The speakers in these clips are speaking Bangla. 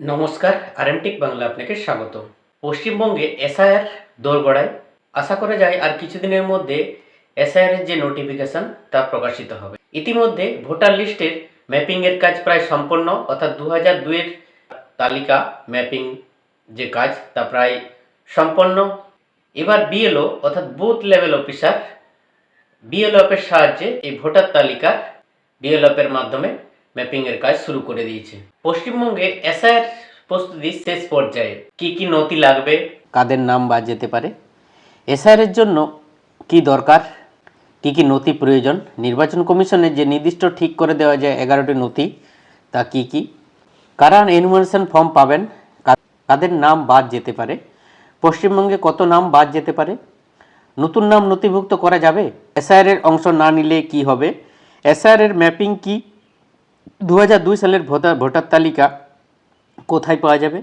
নমস্কার, আরএমটিক বাংলা আপনাকে স্বাগত। পশ্চিমবঙ্গে এসআইআর দোরগড়ায় আশা করা যায় আর কিছুদিনের মধ্যে এসআইআর যে নোটিফিকেশন, তা প্রকাশিত হবে। ইতিমধ্যে ভোটার লিস্টের ম্যাপিংয়ের কাজ প্রায় সম্পন্ন, অর্থাৎ দু হাজার দুইয়ের তালিকা ম্যাপিং যে কাজ, তা প্রায় সম্পন্ন। এবার বিএলও অর্থাৎ বুথ লেভেল অফিসার বিএলও এর সাহায্যে এই ভোটার তালিকা বিএলও এর মাধ্যমে ম্যাপিং এর কাজ শুরু করে দিয়েছে। পশ্চিমবঙ্গে এসআইআর প্রস্তুতি শেষ পর্যায়ে কি কি নথি লাগবে? কাদের নাম বাদ যেতে পারে? এসআইআর এর জন্য কি দরকার? কি কি নথি প্রয়োজন? নির্বাচন কমিশনের যে নির্দিষ্ট ঠিক করে দেওয়া যায় এগারোটি নথি, তা কি কি? কারা এনুমারেশন ফর্ম পাবেন? কাদের নাম বাদ যেতে পারে? পশ্চিমবঙ্গে কত নাম বাদ যেতে পারে? নতুন নাম নথিভুক্ত করা যাবে? এসআইআর এর অংশ না নিলে কি হবে? এসআইআর এর ম্যাপিং কি? দু সালের ভোটার ভোটার তালিকা কোথায় পাওয়া যাবে?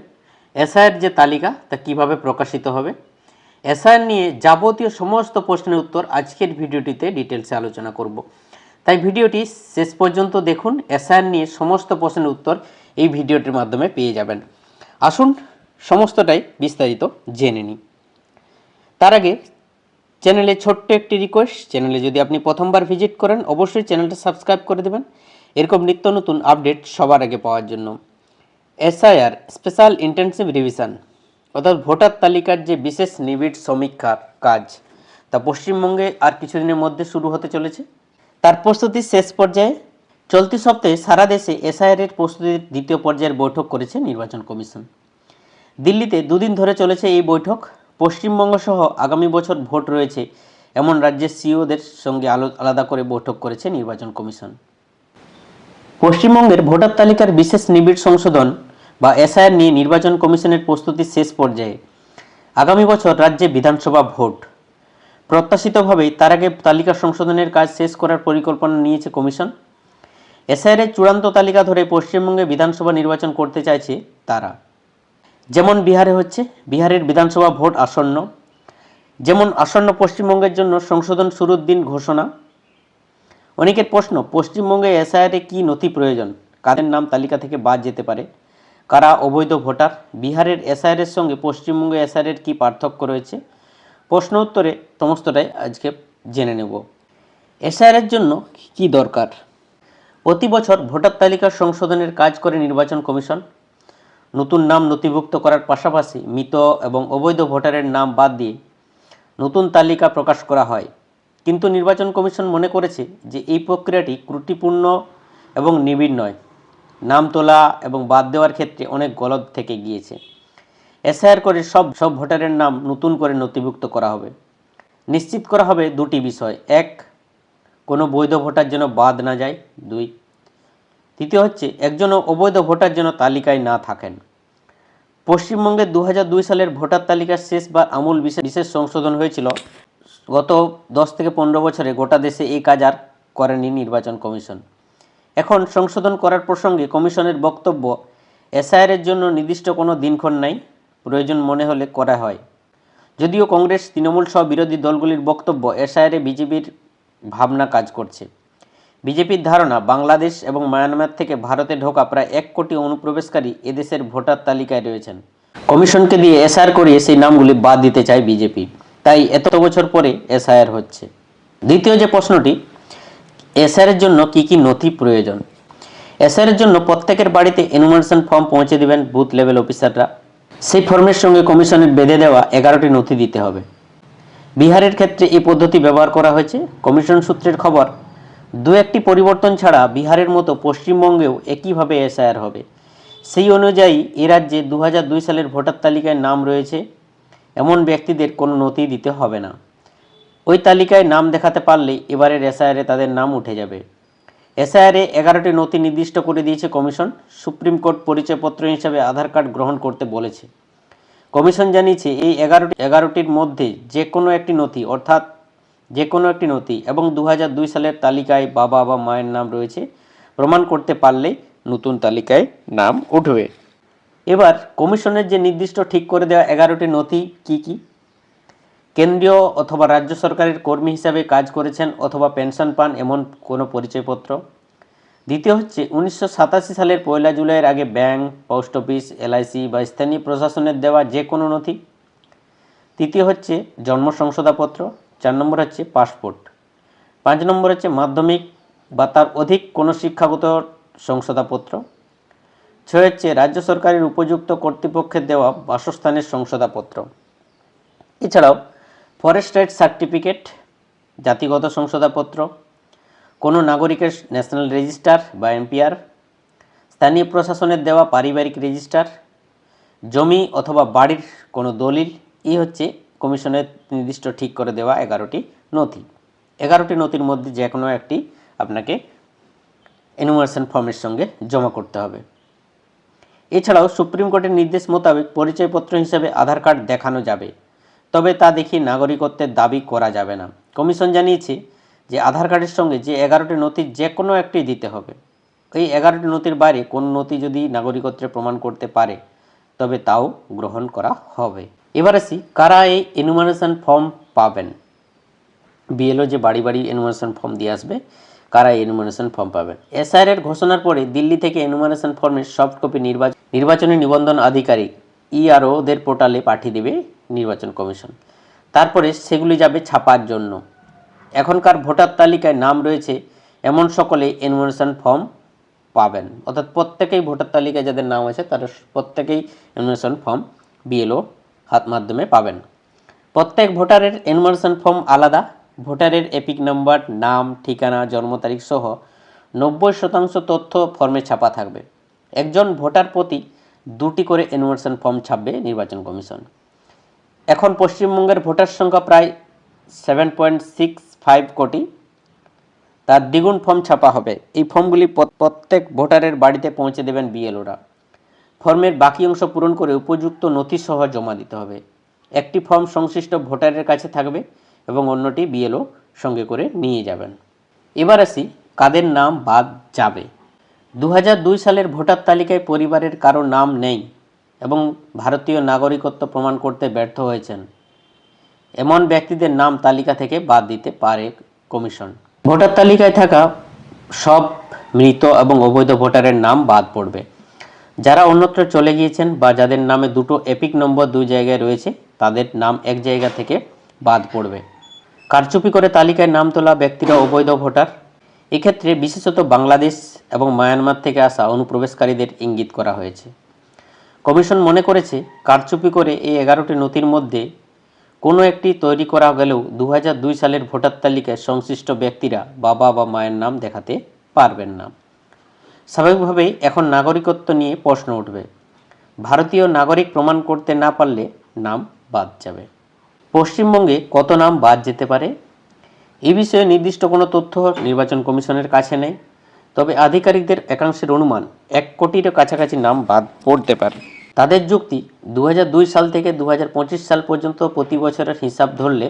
এসআইয়ের যে তালিকা, তা কীভাবে প্রকাশিত হবে? এসআইয়ের নিয়ে যাবতীয় সমস্ত প্রশ্নের উত্তর আজকের ভিডিওটিতে ডিটেলসে আলোচনা করব। তাই ভিডিওটি শেষ পর্যন্ত দেখুন এসআইয়ের নিয়ে সমস্ত প্রশ্নের উত্তর এই ভিডিওটির মাধ্যমে পেয়ে যাবেন। আসুন, সমস্তটাই বিস্তারিত জেনে নিই। তার আগে, চ্যানেলে ছোট্ট একটি রিকোয়েস্ট চ্যানেলে যদি আপনি প্রথমবার ভিজিট করেন, অবশ্যই চ্যানেলটা সাবস্ক্রাইব করে দেবেন। এরকম নিত্য নতুন আপডেট সবার আগে পাওয়ার জন্য। এসআইআর স্পেশাল ইন্টেনসিভ রিভিশন অর্থাৎ ভোটার তালিকার যে বিশেষ নিবিড় সমীক্ষার কাজ, তা পশ্চিমবঙ্গে আর কিছুদিনের মধ্যে শুরু হতে চলেছে। তার প্রস্তুতি শেষ পর্যায়ে চলতি সপ্তাহে সারা দেশে এসআইআর এর প্রস্তুতির দ্বিতীয় পর্যায়ের বৈঠক করেছে নির্বাচন কমিশন। দিল্লিতে দুদিন ধরে চলেছে এই বৈঠক। পশ্চিমবঙ্গ সহ আগামী বছর ভোট রয়েছে, এমন রাজ্যের সিইওদের সঙ্গে আলো- আলাদা করে বৈঠক করেছে নির্বাচন কমিশন। পশ্চিমবঙ্গের ভোটার তালিকার বিশেষ নিবিড় সংশোধন বা এসআইআর নিয়ে নির্বাচন কমিশনের প্রস্তুতি শেষ পর্যায়ে। আগামী বছর রাজ্যে বিধানসভা ভোট। প্রত্যাশিতভাবেই তার আগে তালিকা সংশোধনের কাজ শেষ করার পরিকল্পনা নিয়েছে কমিশন। এসআইআর এর চূড়ান্ত তালিকা ধরে পশ্চিমবঙ্গে বিধানসভা নির্বাচন করতে চাইছে তারা। যেমন বিহারে হচ্ছে, বিহারের বিধানসভা ভোট আসন্ন। যেমন আসন্ন পশ্চিমবঙ্গের জন্য সংশোধন শুরুর দিন ঘোষণা। অনেকের প্রশ্ন, পশ্চিমবঙ্গে এসআইআরে কী নথি প্রয়োজন? কাদের নাম তালিকা থেকে বাদ যেতে পারে? কারা অবৈধ ভোটার? বিহারের এসআইআর এর সঙ্গে পশ্চিমবঙ্গে এসআইআর এর কী পার্থক্য রয়েছে? প্রশ্ন উত্তরে সমস্তটাই আজকে জেনে নেব। এসআইআর এর জন্য কী দরকার? প্রতি বছর ভোটার তালিকা সংশোধনের কাজ করে নির্বাচন কমিশন। নতুন নাম নথিভুক্ত করার পাশাপাশি মৃত এবং অবৈধ ভোটারের নাম বাদ দিয়ে নতুন তালিকা প্রকাশ করা হয়। কিন্তু নির্বাচন কমিশন মনে করেছে যে এই প্রক্রিয়াটি ত্রুটিপূর্ণ এবং নিবিড় নয়। নাম তোলা এবং বাদ দেওয়ার ক্ষেত্রে অনেক গলদ থেকে গিয়েছে। এসআইআর করে সব সব ভোটারের নাম নতুন করে নথিভুক্ত করা হবে। নিশ্চিত করা হবে দুটি বিষয়। এক, কোনো বৈধ ভোটার যেন বাদ না যায়। দুই, তৃতীয় হচ্ছে একজনও অবৈধ ভোটার যেন তালিকায় না থাকেন। পশ্চিমবঙ্গে দু সালের ভোটার তালিকার শেষবার আমূল বিশেষ বিশেষ সংশোধন হয়েছিল। গত দশ থেকে পনেরো বছরে গোটা দেশে এই কাজ আর করেনি নির্বাচন কমিশন। এখন সংশোধন করার প্রসঙ্গে কমিশনের বক্তব্য, এসআইআর এর জন্য নির্দিষ্ট কোনো দিনক্ষণ নাই, প্রয়োজন মনে হলে করা হয়। যদিও কংগ্রেস, তৃণমূল সহ বিরোধী দলগুলির বক্তব্য, এসআইআরে বিজেপির ভাবনা কাজ করছে। বিজেপির ধারণা, বাংলাদেশ এবং মায়ানমার থেকে ভারতে ঢোকা প্রায় এক কোটি অনুপ্রবেশকারী এদেশের ভোটার তালিকায় রয়েছেন। কমিশনকে দিয়ে এসআর করিয়ে সেই নামগুলি বাদ দিতে চায় বিজেপি। তাই এত বছর পরে এসআইআর হচ্ছে। দ্বিতীয় যে প্রশ্নটি এসআর এর জন্য কি কি নথি প্রয়োজন? এসআর এর জন্য প্রত্যেকের বাড়িতে এনুমারেশন ফর্ম পৌঁছে দেবেন বুথ লেভেল অফিসাররা। সেই ফর্মের সঙ্গে কমিশনের বেঁধে দেওয়া এগারোটি নথি দিতে হবে। বিহারের ক্ষেত্রে এই পদ্ধতি ব্যবহার করা হয়েছে। কমিশন সূত্রের খবর, দু একটি পরিবর্তন ছাড়া বিহারের মতো পশ্চিমবঙ্গেও একইভাবে এসআইআর হবে। সেই অনুযায়ী এ রাজ্যে দু সালের ভোটার তালিকায় নাম রয়েছে এমন ব্যক্তিদের কোনো নথি দিতে হবে না। ওই তালিকায় নাম দেখাতে পারলেই এবারের এসআইআরে তাদের নাম উঠে যাবে। এসআইআরে এগারোটি নথি নির্দিষ্ট করে দিয়েছে কমিশন। সুপ্রিম কোর্ট পরিচয়পত্র হিসাবে আধার কার্ড গ্রহণ করতে বলেছে। কমিশন জানিয়েছে, এই এগারোটি, এগারোটির মধ্যে যে কোনো একটি নথি, অর্থাৎ যে কোনো একটি নথি এবং দু সালের তালিকায় বাবা বা মায়ের নাম রয়েছে, প্রমাণ করতে পারলেই নতুন তালিকায় নাম উঠবে। এবার কমিশনের যে নির্দিষ্ট ঠিক করে দেওয়া এগারোটি নথি কি কি? কেন্দ্রীয় অথবা রাজ্য সরকারের কর্মী হিসাবে কাজ করেছেন অথবা পেনশন পান এমন কোনো পরিচয়পত্র? দ্বিতীয় হচ্ছে, উনিশশো সাতাশি সালের পয়লা জুলাইয়ের আগে ব্যাংক, পোস্ট অফিস, এলআইসি বা স্থানীয় প্রশাসনের দেওয়া যে কোনো নথি। তৃতীয় হচ্ছে, জন্ম শংসাপত্র। চার নম্বর হচ্ছে, পাসপোর্ট। পাঁচ নম্বর হচ্ছে, মাধ্যমিক বা তার অধিক কোনো শিক্ষাগত ছয় হচ্ছে রাজ্য সরকারের উপযুক্ত কর্তৃপক্ষের দেওয়া বাসস্থানের শংসাপত্র এছাড়াও ফরেস্ট রাইট সার্টিফিকেট জাতিগত শংসাপত্র কোনো নাগরিকের ন্যাশনাল রেজিস্টার বা এনপিআর স্থানীয় প্রশাসনের দেওয়া পারিবারিক রেজিস্টার জমি অথবা বাড়ির কোনো দলিল, এই হচ্ছে কমিশনের নির্দিষ্ট ঠিক করে দেওয়া এগারোটি নথি। এগারোটি নথির মধ্যে যে কোনো একটি আপনাকে এনুমারেশন ফর্মের সঙ্গে জমা করতে হবে। এছাড়াও সুপ্রিম কোর্টের নির্দেশ মোতাবেক পরিচয়পত্র হিসেবে আধার কার্ড দেখানো যাবে। তবে তা দেখি নাগরিকত্বের দাবি করা যাবে না। কমিশন জানিয়েছে যে আধার কার্ডের সঙ্গে যে এগারোটি নথির যে কোনো একটি দিতে হবে। এই এগারোটি নথির বাইরে কোন নথি যদি নাগরিকত্বের প্রমাণ করতে পারে, তবে তাও গ্রহণ করা হবে। এবার আসি, কারা এই এনুমারেশন ফর্ম পাবেন? বিএলও যে বাড়ি বাড়ি এনুমারেশন ফর্ম দিয়ে আসবে কারা এনুমারেশন ফর্ম পাবেন? এসআইআর এর ঘোষণার পরে দিল্লি থেকে এনুমারেশন ফর্মের সফট কপি নির্বাচন নির্বাচনী নিবন্ধন আধিকারিক ইআরওদের পোর্টালে পাঠিয়ে দেবে নির্বাচন কমিশন। তারপরে সেগুলি যাবে ছাপার জন্য। এখনকার ভোটার তালিকায় নাম রয়েছে, এমন সকলে এনুমারেশন ফর্ম পাবেন। অর্থাৎ প্রত্যেকেই ভোটার তালিকায় যাদের নাম আছে, তারা প্রত্যেকেই এনুমারেশন ফর্ম বিএলও হাত মাধ্যমে পাবেন। প্রত্যেক ভোটারের এনমারেশন ফর্ম আলাদা ভোটারের এপিক নাম্বার, নাম, ঠিকানা, জন্ম তারিখ সহ নব্বই শতাংশ তথ্য ফর্মে ছাপা থাকবে। একজন ভোটার প্রতি দুটি করে এনমারেশন ফর্ম ছাপবে নির্বাচন কমিশন। এখন পশ্চিমবঙ্গের ভোটার সংখ্যা প্রায় সেভেন পয়েন্ট সিক্স ফাইভ কোটি। তার দ্বিগুণ ফর্ম ছাপা হবে। এই ফর্মগুলি প্রত্যেক ভোটারের বাড়িতে পৌঁছে দেবেন বিএলওরা। ফর্মের বাকি অংশ পূরণ করে উপযুক্ত নথি সহ জমা দিতে হবে। একটি ফর্ম সংশ্লিষ্ট ভোটারের কাছে থাকবে। এবং অন্যটি বিএলও সঙ্গে করে নিয়ে যাবেন। এবার আসি কাদের নাম বাদ যাবে। দু হাজার দুই সালের ভোটার তালিকায় পরিবারের কারও নাম নেই এবং ভারতীয় নাগরিকত্ব প্রমাণ করতে ব্যর্থ হয়েছেন। এমন ব্যক্তিদের নাম তালিকা থেকে বাদ দিতে পারে কমিশন। ভোটার তালিকায় থাকা সব মৃত এবং অবৈধ ভোটারের নাম বাদ পড়বে। যারা অন্যত্র চলে গিয়েছেন বা যাদের নামে দুটো এপিক নম্বর দুই জায়গায় রয়েছে, তাদের নাম এক জায়গা থেকে বাদ পড়বে। কারচুপি করে তালিকায় নাম তোলা ব্যক্তিরা অবৈধ ভোটার। এক্ষেত্রে বিশেষত বাংলাদেশ এবং মায়ানমার থেকে আসা অনুপ্রবেশকারীদের ইঙ্গিত করা হয়েছে। কমিশন মনে করেছে, কারচুপি করে এই এগারোটি নথির মধ্যে কোনো একটি তৈরি করা গেলেও দু হাজার দুই সালের ভোটার তালিকায় সংশ্লিষ্ট ব্যক্তিরা বাবা বা মায়ের নাম দেখাতে পারবেন না। স্বাভাবিকভাবেই এখন নাগরিকত্ব নিয়ে প্রশ্ন উঠবে। ভারতীয় নাগরিক প্রমাণ করতে না পারলে নাম বাদ যাবে। পশ্চিমবঙ্গে কত নাম বাদ যেতে পারে? এ বিষয়ে নির্দিষ্ট কোনো তথ্য নির্বাচন কমিশনের কাছে নেই। তবে আধিকারিকদের একাংশের অনুমান, এক কোটির কাছাকাছি নাম বাদ পড়তে পারে। তাদের যুক্তি দু হাজার দুই সাল থেকে দু হাজার পঁচিশ সাল পর্যন্ত প্রতি বছরের হিসাব ধরলে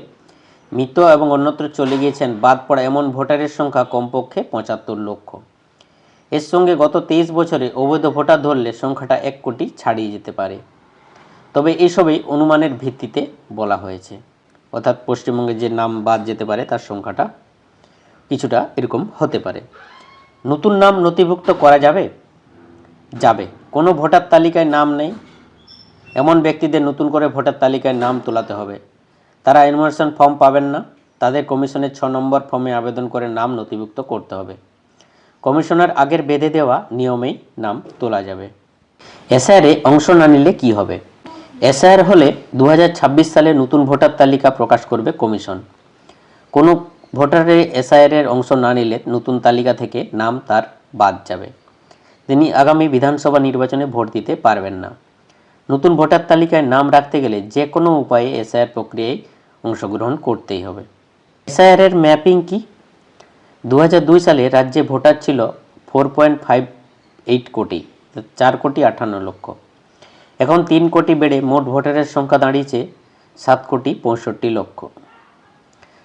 মৃত এবং অন্যত্র চলে গিয়েছেন বাদ পড়া এমন ভোটারের সংখ্যা কমপক্ষে পঁচাত্তর লক্ষ। এর সঙ্গে গত তেইশ বছরে অবৈধ ভোটার ধরলে সংখ্যাটা এক কোটি ছাড়িয়ে যেতে পারে। তবে এসবই অনুমানের ভিত্তিতে বলা হয়েছে। অর্থাৎ পশ্চিমবঙ্গে যে নাম বাদ যেতে পারে, তার সংখ্যাটা কিছুটা এরকম হতে পারে। নতুন নাম নথিভুক্ত করা যাবে? যাবে। কোনো ভোটার তালিকায় নাম নেই। এমন ব্যক্তিদের নতুন করে ভোটার তালিকায় নাম তোলাতে হবে। তারা এনমারেশন ফর্ম পাবেন না। তাদের কমিশনের ছ নম্বর ফর্মে আবেদন করে নাম নথিভুক্ত করতে হবে। কমিশনার আগের বেঁধে দেওয়া নিয়মেই নাম তোলা যাবে। এসআইআরে অংশ না নিলে কী হবে? এসআইআর হলে দু হাজার ছাব্বিশ সালে নতুন ভোটার তালিকা প্রকাশ করবে কমিশন। কোনো ভোটারের এসআইআর এর অংশ না নিলে নতুন তালিকা থেকে নাম তার বাদ যাবে। তিনি আগামী বিধানসভা নির্বাচনে ভোট দিতে পারবেন না। নতুন ভোটার তালিকায় নাম রাখতে গেলে যে কোনো উপায়ে এসআইআর প্রক্রিয়ায় অংশগ্রহণ করতেই হবে। এসআইআর এর ম্যাপিং কি? দু হাজার দুই সালে রাজ্যে ভোটার ছিল ফোর পয়েন্ট ফাইভ এইট কোটি, চার কোটি আটান্ন লক্ষ। এখন তিন কোটি বেড়ে মোট ভোটারের সংখ্যা দাঁড়িয়েছে সাত কোটি পঁয়ষট্টি লক্ষ।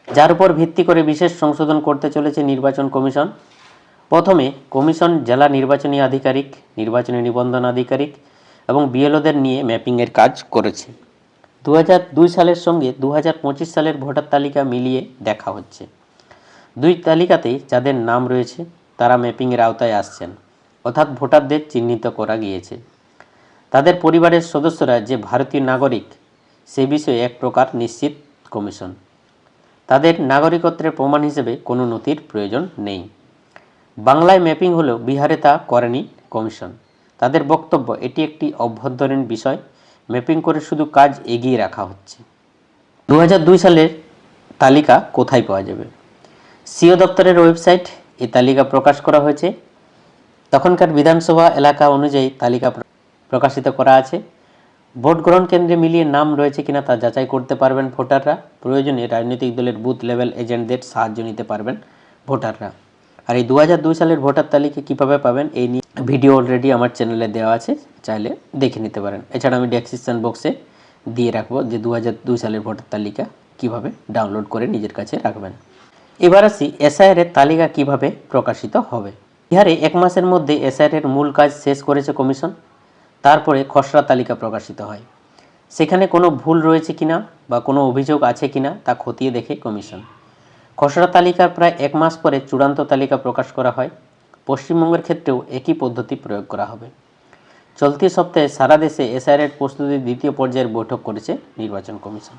যার উপর ভিত্তি করে বিশেষ সংশোধন করতে চলেছে নির্বাচন কমিশন। প্রথমে কমিশন জেলা নির্বাচনী আধিকারিক, নির্বাচনী নিবন্ধন আধিকারিক এবং বিএলওদের নিয়ে ম্যাপিংয়ের কাজ করেছে। দু হাজার দুই সালের সঙ্গে দু হাজার পঁচিশ সালের ভোটার তালিকা মিলিয়ে দেখা হচ্ছে। দুই তালিকাতেই যাদের নাম রয়েছে, তারা ম্যাপিংয়ের আওতায় আসছেন। অর্থাৎ ভোটারদের চিহ্নিত করা গিয়েছে। তাদের পরিবারের সদস্যরা যে ভারতীয় নাগরিক, সে বিষয়ে এক প্রকার নিশ্চিত কমিশন। তাদের নাগরিকত্বের প্রমাণ হিসেবে কোনো নথির প্রয়োজন নেই। বাংলায় ম্যাপিং হলেও বিহারে তা করেনি কমিশন। তাদের বক্তব্য, এটি একটি অভ্যন্তরীণ বিষয়। ম্যাপিং করে শুধু কাজ এগিয়ে রাখা হচ্ছে। দু দুই সালের তালিকা কোথায় পাওয়া যাবে? সিও দপ্তরের ওয়েবসাইট এই তালিকা প্রকাশ করা হয়েছে। তখনকার বিধানসভা এলাকা অনুযায়ী তালিকা প্রকাশিত করা আছে। ভোট গ্রহণ কেন্দ্রে মিলিয়ে নাম রয়েছে কিনা তা যাচাই করতে পারবেন ভোটাররা। প্রয়োজনে রাজনৈতিক দলের বুথ লেভেল এজেন্টদের সাহায্য নিতে পারবেন ভোটাররা। আর এই দু হাজার দুই সালের ভোটার তালিকা কীভাবে পাবেন এই নিয়ে ভিডিও অলরেডি আমার চ্যানেলে দেওয়া আছে, চাইলে দেখে নিতে পারেন। এছাড়া আমি ডেসক্রিপশন বক্সে দিয়ে রাখব যে দু হাজার দুই সালের ভোটার তালিকা কীভাবে ডাউনলোড করে নিজের কাছে রাখবেন। এবার আসি এসআইআর এর তালিকা কীভাবে প্রকাশিত হবে। বিহারে এক মাসের মধ্যে এসআইআর এর মূল কাজ শেষ করেছে কমিশন। তারপরে খসড়া তালিকা প্রকাশিত হয়। সেখানে কোনো ভুল রয়েছে কিনা বা কোনো অভিযোগ আছে কিনা তা খতিয়ে দেখে কমিশন। খসড়া তালিকার প্রায় এক মাস পরে চূড়ান্ত তালিকা প্রকাশ করা হয়। পশ্চিমবঙ্গের ক্ষেত্রেও একই পদ্ধতি প্রয়োগ করা হবে। চলতি সপ্তাহে সারা দেশে এসআইআর প্রস্তুতির দ্বিতীয় পর্যায়ের বৈঠক করেছে নির্বাচন কমিশন।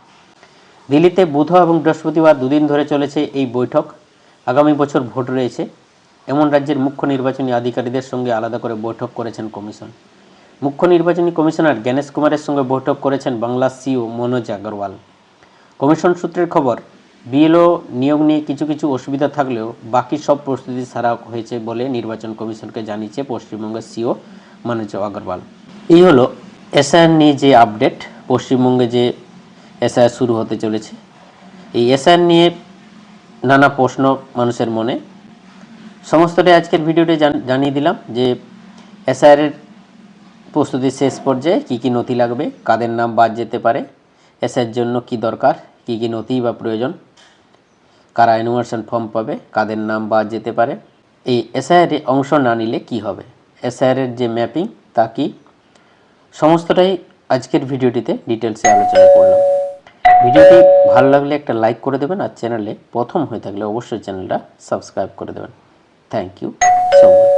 দিল্লিতে বুধ এবং বৃহস্পতিবার দুদিন ধরে চলেছে এই বৈঠক। আগামী বছর ভোট রয়েছে। এমন রাজ্যের মুখ্য নির্বাচনী আধিকারিকদের সঙ্গে আলাদা করে বৈঠক করেছেন কমিশন। মুখ্য নির্বাচনী কমিশনার জ্ঞানেশ কুমারের সঙ্গে বৈঠক করেছেন বাংলা সিও মনোজ আগরওয়াল। কমিশন সূত্রের খবর, বিএলও নিয়োগ নিয়ে কিছু কিছু অসুবিধা থাকলেও বাকি সব প্রস্তুতি সারা হয়েছে বলে নির্বাচন কমিশনকে জানিয়েছে পশ্চিমবঙ্গের সিও মনোজ আগরওয়াল। এই হলো এসআইআর নিয়ে যে আপডেট, পশ্চিমবঙ্গে যে এসআইআর শুরু হতে চলেছে। এই এসআইআর নিয়ে নানা প্রশ্ন মানুষের মনে। সমস্তটাই আজকের ভিডিওতে জান- জানিয়ে দিলাম যে এসআইআর এর প্রস্তুতির শেষ পর্যায়ে কী কী নথি লাগবে, কাদের নাম বাদ যেতে পারে এসআইয়ের জন্য কি দরকার, কী কী নথি বা প্রয়োজন, কারা অ্যানুয়ার্সন ফর্ম পাবে, কাদের নাম বাদ যেতে পারে, এই এসআইআরে অংশ না নিলে কি হবে এসআইআরের যে ম্যাপিং তা কি, সমস্তটাই আজকের ভিডিওটিতে ডিটেলসে আলোচনা করলাম। ভিডিওটি ভালো লাগলে একটা লাইক করে দেবেন আর চ্যানেলে প্রথম হয়ে থাকলে অবশ্যই চ্যানেলটা সাবস্ক্রাইব করে দেবেন। Thank you so much.